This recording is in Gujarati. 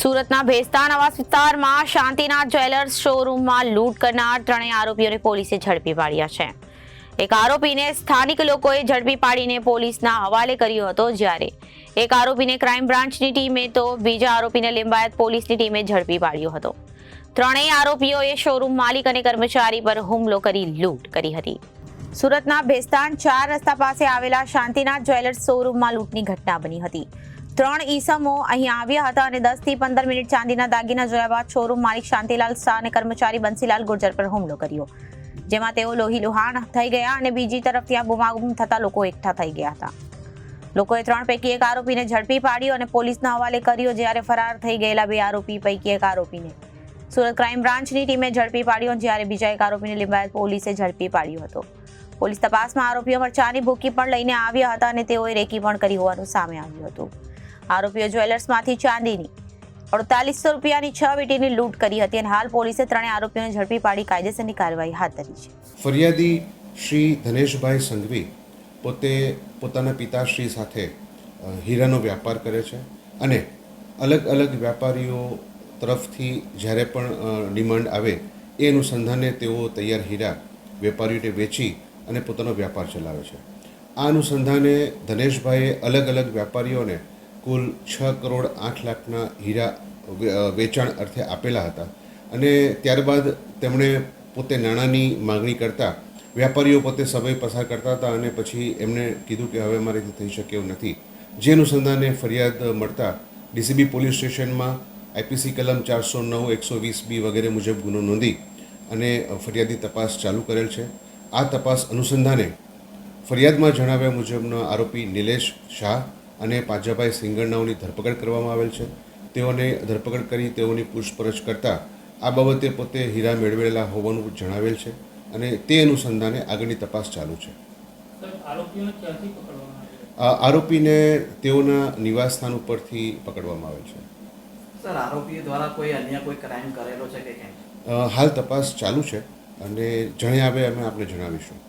સુરતના ભેસ્તાન આવાસ વિસ્તારમાં શાંતિનાથ જ્વેલર્સ શોરૂમમાં લૂંટ કરનાર ત્રણેય આરોપીઓને પોલીસે ઝડપી પાડ્યા છે. એક આરોપીને સ્થાનિક લોકોએ ઝડપી પાડીને પોલીસના હવાલે કર્યો હતો જ્યારે એક આરોપીને ક્રાઇમ બ્રાન્ચની ટીમે તો બીજા આરોપીને લિંબાયત પોલીસની ટીમે ઝડપી પાડ્યો હતો. ત્રણેય આરોપીઓએ શોરૂમ માલિક અને કર્મચારી પર હુમલો કરી લૂંટ કરી હતી. સુરતના ભેસ્તાન ચાર રસ્તા પાસે આવેલા શાંતિનાથ જ્વેલર્સ શોરૂમમાં લૂંટની ઘટના બની હતી. ત્રણ ઈસમો અહીં આવ્યા હતા અને દસથી પંદર મિનિટ ચાંદીના દાગીના જોયા બાદ શોરૂમ માલિક શાંતિલાલ શાહ અને કર્મચારી બંસીલાલ ગુર્જર પર હુમલો કર્યો. જેમાં તેઓ લોહી લુહાણ થઈ ગયા અને બીજી તરફ ત્યાં બુમાબુમ થતા લોકો એકઠા થઈ ગયા હતા. લોકોએ ત્રણ પૈકી એક આરોપીને ઝડપી પાડ્યો અને પોલીસના હવાલે કર્યો જ્યારે ફરાર થઈ ગયેલા બે આરોપી પૈકી એક આરોપીને. સુરત ક્રાઇમ બ્રાન્ચની ટીમે ઝડપી પાડ્યો જ્યારે બીજા એક આરોપીને લિંબાયત પોલીસે ઝડપી પાડ્યો હતો. પોલીસ તપાસમાં આરોપીઓ પર ચાની ભૂકી પણ લઈને આવ્યા હતા અને તેઓએ રેકી પણ કરી હોવાનું સામે આવ્યું હતું. આરોપીઓ જ્વેલર્સમાંથી ચાંદીની અડતાલીસો રૂપિયાની છ વીટીની લૂંટ કરી હતી અને હાલ પોલીસે ત્રણેય આરોપીઓને ઝડપી પાડી કાયદેસરની કાર્યવાહી હાથ ધરી છે. ફરિયાદી શ્રી ધનેશભાઈ સંઘવી પોતે પોતાના પિતાશ્રી સાથે હીરાનો વ્યાપાર કરે છે અને અલગ અલગ વ્યાપારીઓ તરફથી જ્યારે પણ ડિમાન્ડ આવે એ અનુસંધાને તેઓ તૈયાર હીરા વેપારીઓને વેચી અને પોતાનો વ્યાપાર ચલાવે છે. આ અનુસંધાને ધનેશભાઈએ અલગ અલગ વ્યાપારીઓને કુલ છ કરોડ આઠ લાખના હીરા વેચાણ અર્થે આપેલા હતા. અને ત્યારબાદ તેમણે પોતે નાણાંની માગણી કરતા, વ્યાપારીઓ પોતે સમય પસાર કરતા હતા અને પછી એમણે કીધું કે હવે મારેથી થઈ શકે એવું નથી. જે અનુસંધાને ફરિયાદ મળતા ડીસીબી પોલીસ સ્ટેશનમાં આઈપીસી કલમ ચારસો નવ, એકસો વીસ બી વગેરે મુજબ ગુનો નોંધી અને ફરિયાદી તપાસ ચાલુ કરેલ છે. આ તપાસ અનુસંધાને ફરિયાદમાં જણાવ્યા મુજબનો આરોપી નિલેશ શાહ અને પાંજાભાઈ સિંગરનાઓની ધરપકડ કરવામાં આવેલ છે. તેઓને ધરપકડ કરી તેઓની પૂછપરછ કરતાં આ બાબતે પોતે હીરા મેળવેલા હોવાનું જણાવેલ છે અને તે અનુસંધાને આગળની તપાસ ચાલુ છે. આરોપીને તેઓના નિવાસસ્થાન ઉપરથી પકડવામાં આવે છે. સર આરોપી દ્વારા કોઈ અન્ય કોઈ ક્રાઇમ કરેલો છે કે કેમ? હાલ તપાસ ચાલુ છે અને જણે આવે અમે આપને જણાવીશું.